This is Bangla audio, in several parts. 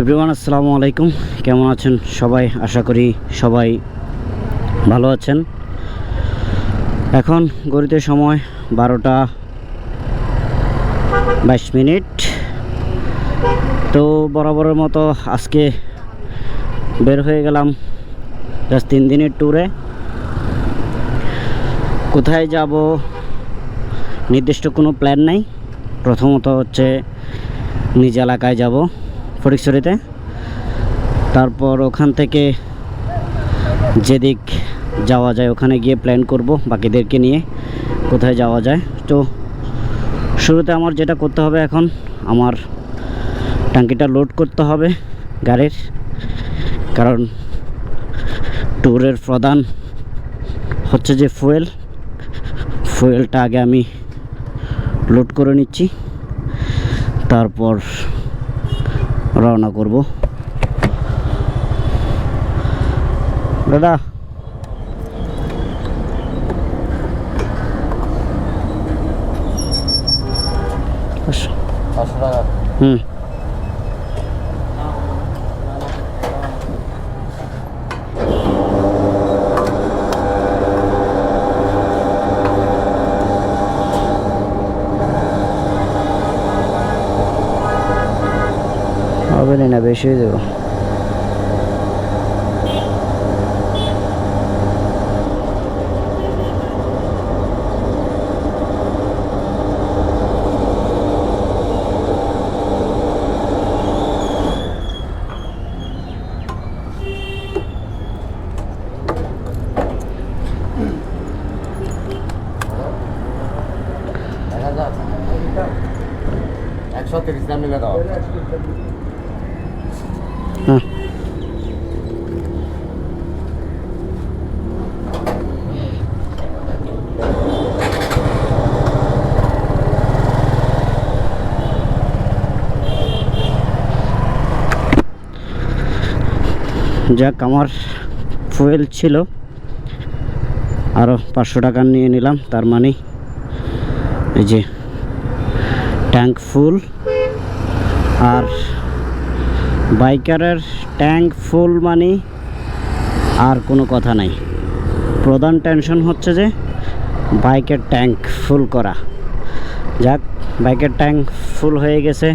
এভরিওয়ান আসসালামু আলাইকুম। কেমন আছেন সবাই? আশা করি সবাই ভালো আছেন। এখন গড়িতে সময় বারোটা বাইশ মিনিট। তো বরাবরের মতো আজকে বের হয়ে গেলাম জাস্ট তিন দিনের ট্যুরে কোথায় যাব নির্দিষ্ট কোনো প্ল্যান নাই। প্রথমত হচ্ছে নিজ এলাকায় যাব। ফটিকছড়িতে তারপর ওখান থেকে যেদিক যাওয়া যায় ওখানে গিয়ে প্ল্যান করব বাকিদেরকে নিয়ে, কোথায় যাওয়া যায়। তো শুরুতে আমার যেটা করতে হবে এখন, আমার ট্যাঙ্কিটা লোড করতে হবে গাড়ির, কারণ ট্যুরের প্রধান হচ্ছে যে ফুয়েল। ফুয়েলটা আগে আমি লোড করে নিচ্ছি। তারপর রওনা করব। দাদা। হুম। হবে না বেশি হয়ে একশো তিরিশ মিলে দাও। হ্যাঁ যাক, আমার ফুয়েল ছিল। আরও পাঁচশো টাকা নিয়ে নিলাম, তার মানে এই যে ট্যাঙ্ক ফুল আর বাইকারের ট্যাঙ্ক ফুল মানি, আর কোনো কথা নাই। প্রধান টেনশন হচ্ছে যে, বাইকের ট্যাঙ্ক ফুল করা। যাক, বাইকের ট্যাঙ্ক ফুল হয়ে গেছে।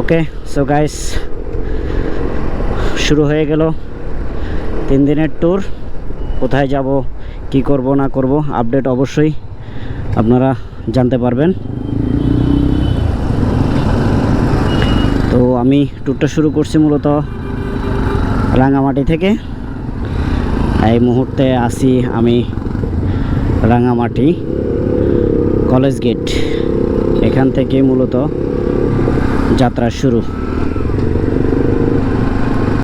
ওকে, সো গাইস, শুরু হয়ে গেল তিন দিনের ট্যুর। কোথায় যাব, কি করব, না করব, আপডেট অবশ্যই আপনারা জানতে পারবেন। তো আমি ট্যুরটা শুরু করছি মূলত রাঙামাটি থেকে। এই মুহূর্তে আসি আমি রাঙামাটি কলেজ গেট। এখান থেকে মূলত যাত্রা শুরু।